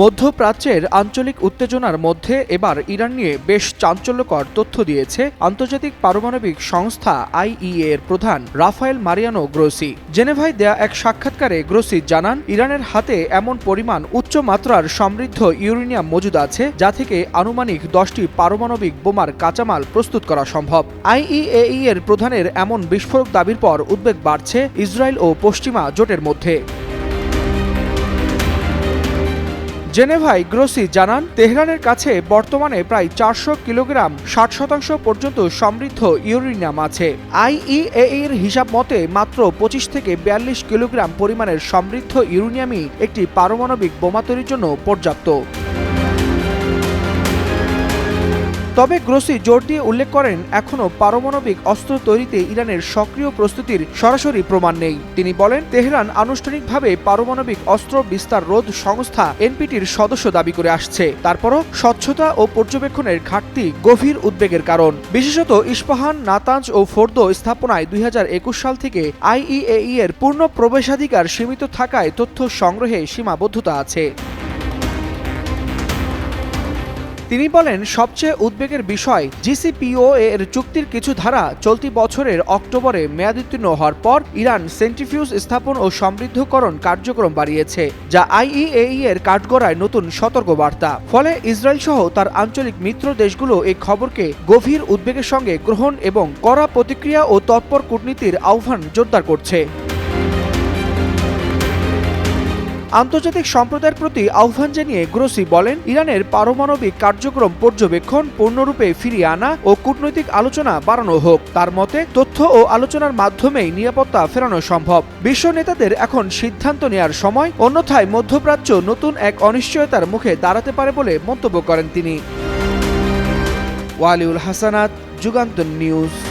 মধ্যপ্রাচ্যের আঞ্চলিক উত্তেজনার মধ্যে এবার ইরান নিয়ে বেশ চাঞ্চল্যকর তথ্য দিয়েছে আন্তর্জাতিক পারমাণবিক সংস্থা আইইএ এর প্রধান রাফায়েল মারিয়ানো গ্রোসি। জেনেভায় দেয়া এক সাক্ষাৎকারে গ্রোসি জানান, ইরানের হাতে এমন পরিমাণ উচ্চ মাত্রার সমৃদ্ধ ইউরেনিয়াম মজুদ আছে, যা থেকে আনুমানিক দশটি পারমাণবিক বোমার কাঁচামাল প্রস্তুত করা সম্ভব। আইইএই এর প্রধানের এমন বিস্ফোরক দাবির পর উদ্বেগ বাড়ছে ইসরায়েল ও পশ্চিমা জোটের মধ্যে। জেনেভায় গ্রোসি জানান, তেহরানের কাছে বর্তমানে প্রায় চারশো কিলোগ্রাম ষাট শতাংশ পর্যন্ত সমৃদ্ধ ইউরেনিয়াম আছে। আইইএ এর হিসাব মতে মাত্র পঁচিশ থেকে বিয়াল্লিশ কিলোগ্রাম পরিমাণের সমৃদ্ধ ইউরেনিয়ামই একটি পারমাণবিক বোমা তৈরির জন্য পর্যাপ্ত। তবে গ্রোসি জোর দিয়ে উল্লেখ করেন, এখনও পারমাণবিক অস্ত্র তৈরিতে ইরানের সক্রিয় প্রস্তুতির সরাসরি প্রমাণ নেই। তিনি বলেন, তেহরান আনুষ্ঠানিকভাবে পারমাণবিক অস্ত্র বিস্তার রোধ সংস্থা এনপিটির সদস্য দাবি করে আসছে। তারপরও স্বচ্ছতা ও পর্যবেক্ষণের ঘাটতি গভীর উদ্বেগের কারণ। বিশেষত ইস্পাহান, নাতাঞ্জ ও ফোর্দো স্থাপনায় দুই হাজার একুশ সাল থেকে আইইএই এর পূর্ণ প্রবেশাধিকার সীমিত থাকায় তথ্য সংগ্রহে সীমাবদ্ধতা আছে। তিনি বলেন, সবচেয়ে উদ্বেগের বিষয় জিসিপিও এর চুক্তির কিছু ধারা চলতি বছরের অক্টোবরে মেয়াদোত্তীর্ণ হওয়ার পর ইরান সেন্ট্রিফিউজ স্থাপন ও সমৃদ্ধকরণ কার্যক্রম বাড়িয়েছে, যা আইইএই এর কাঠগড়ায় নতুন সতর্কবার্তা। ফলে ইসরায়েল সহ তার আঞ্চলিক মিত্র দেশগুলো এই খবরকে গভীর উদ্বেগের সঙ্গে গ্রহণ এবং কড়া প্রতিক্রিয়া ও তৎপর কূটনীতির আহ্বান জোরদার করছে। আন্তর্জাতিক সম্প্রদায়ের প্রতি আহ্বান জানিয়ে গ্রোসি বলেন, ইরানের পারমাণবিক কার্যক্রম পর্যবেক্ষণ পূর্ণরূপে ফিরিয়ে আনা ও কূটনৈতিক আলোচনা বাড়ানো হোক। তার মতে, তথ্য ও আলোচনার মাধ্যমেই নিরাপত্তা ফেরানো সম্ভব। বিশ্ব নেতাদের এখন সিদ্ধান্ত নেয়ার সময়, অন্যথায় মধ্যপ্রাচ্য নতুন এক অনিশ্চয়তার মুখে দাঁড়াতে পারে বলে মন্তব্য করেন তিনি। ওয়ালিউল হাসানাত, যুগান্তর নিউজ।